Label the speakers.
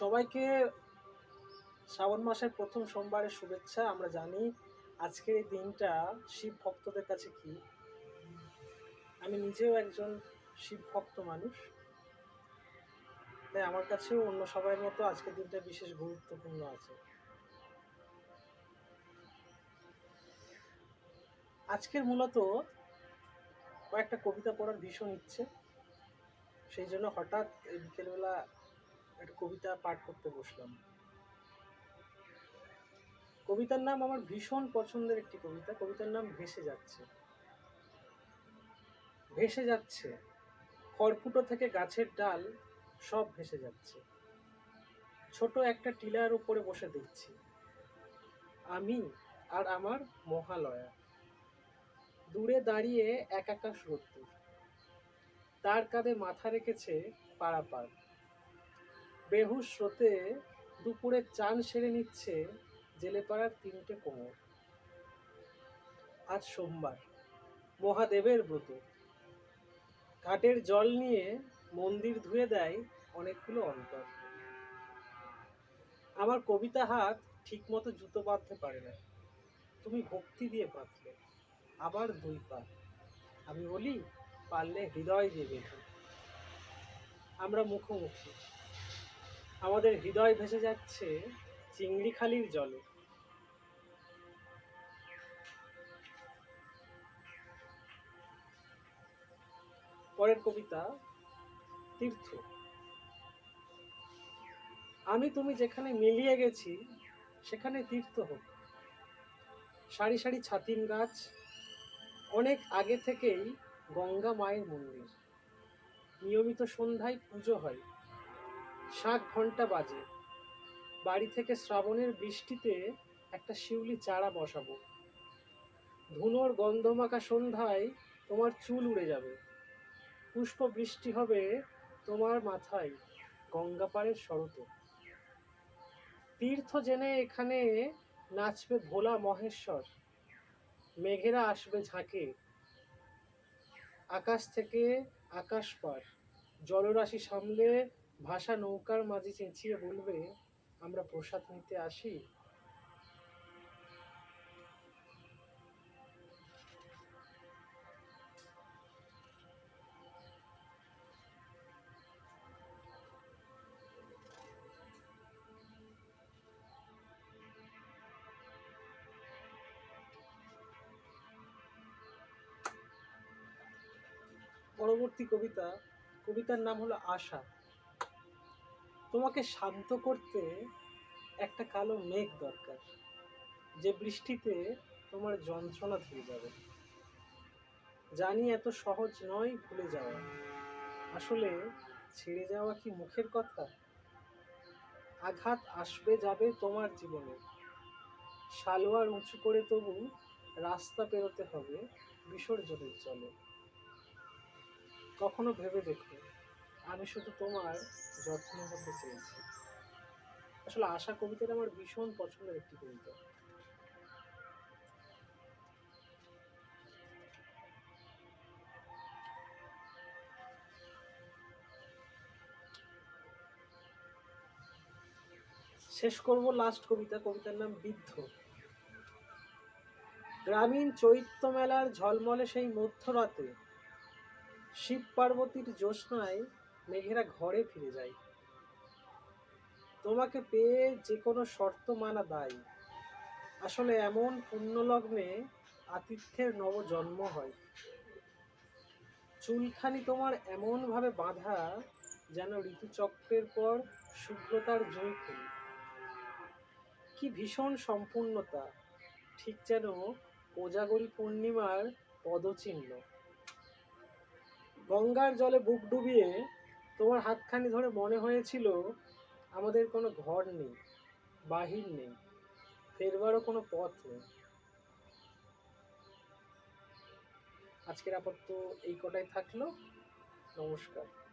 Speaker 1: সবাইকে শ্রাবণ মাসের প্রথম সোমবারের শুভেচ্ছা, আমরা জানি আজকের এই দিনটা শিব ভক্তদের কাছে কি? আমি নিজেও একজন শিব ভক্ত মানুষ, তাই আমার কাছেও অন্য সবার মতো আজকের দিনটা বিশেষ গুরুত্বপূর্ণ আছে। আজকের মূলত কয়েকটা কবিতা পড়ার ভীষণ ইচ্ছে, সেই জন্য হঠাৎ বিকেলবেলা একটা কবিতা পাঠ করতে বসলাম। কবিতার নাম আমার ভীষণ পছন্দের একটি কবিতা। কবিতার নাম ভেসে যাচ্ছে। ভেসে যাচ্ছে। খড়কুটো থেকে গাছের ডাল সব ভেসে যাচ্ছে। ছোট একটা টিলার উপরে বসে দেখছি। আমি আর আমার মহালয়া। দূরে দাঁড়িয়ে এক আকাশ রোদ্দুর। তার কাঁধে মাথা রেখেছে পারাপার। বেহুশ স্রোতে দুপুরে চান সেরে নিচ্ছে জেলেপাড়ার তিনটে কোমর। আজ সোমবার, মহাদেবের ব্রত। ঘাটের জল নিয়ে মন্দির ধুয়ে দেয় অনেকগুলো অন্তর। আমার কবিতা হাত ঠিকমতো জুতো বাঁধতে পারে না। তুমি ভক্তি দিয়ে বাঁধলে, আবার দুই পা। আমি বলি, পারলে হৃদয় দিয়ে আমরা মুখোমুখি। আমাদের হৃদয় ভেসে যাচ্ছে চিংড়িখালির জলে। পরের কবিতা, তীর্থ। আমি তুমি যেখানে মিলিয়ে গেছি, সেখানে তীর্থ হোক। সারি সারি ছাতিম গাছ, অনেক আগে থেকেই গঙ্গা মায়ের মন্দির। নিয়মিত সন্ধ্যায় পুজো হয়। শাক ঘণ্টা বাজে। বাড়ি থেকে শ্রাবণের বৃষ্টিতে একটা শিউলি চারা বসাবো। ধুনোর গন্ধমাখা সন্ধ্যায় তোমার চুল উড়ে যাবে। পুষ্প বৃষ্টি হবে তোমার মাথায় গঙ্গা পাড়ের শরতে। তীর্থ জেনে এখানে নাচবে ভোলা মহেশ্বর। মেঘেরা আসবে ঝাঁকে। আকাশ থেকে আকাশ পার। জলরাশি সামলে ভাষা নৌকার মাঝে চেঁচিয়ে বলবে, আমরা প্রসাদ নিতে আসি। পরবর্তী কবিতা, কবিতার নাম হলো আশা। তোমাকে শান্ত করতে একটা কালো মেঘ দরকার। যে বৃষ্টিতে তোমার যন্ত্রণা ধুয়ে যাবে। জানি এত সহজ নয় ভুলে যাওয়া। আসলে ছেড়ে যাওয়া কি মুখের কথা? আঘাত আসবে যাবে তোমার জীবনে। সালোয়ার উঁচু করে তবু রাস্তা পেরোতে হবে বিসর্জনের চলে কখনো ভেবে দেখো। আমি শুধু তোমার যত্ন হতে চেয়েছি। আসলে আশা কবিতাটা আমার ভীষণ পছন্দের একটি কবিতা। শেষ করব লাস্ট কবিতা, কবিতার নাম বৃদ্ধ। গ্রামীণ চৈত্য মেলার ঝলমলে সেই মধ্যরাতে শিব পার্বতীর জ্যোৎস্নায় মেঘেরা ঘরে ফিরে যায়। তোমাকে পেয়ে যে কোনো শর্ত মানা দায়। আসলে এমন পুণ্যলগ্নে আতিথ্যের নব জন্ম হয়। চুলখানি তোমার এমনভাবে বাঁধা যেন ঋতুচক্রের পর শুভ্রতার জৈফুল কি ভীষণ সম্পূর্ণতা, ঠিক যেন কোজাগরী পূর্ণিমার পদচিহ্ন। গঙ্গার জলে বুক ডুবিয়ে তোমার হাতখানি ধরে মনে হয়েছিল আমাদের কোনো ঘর নেই, বাহির নেই, ফেরবারও কোনো পথ নেই। আজকের আপাতত এই কটাই থাকল। নমস্কার।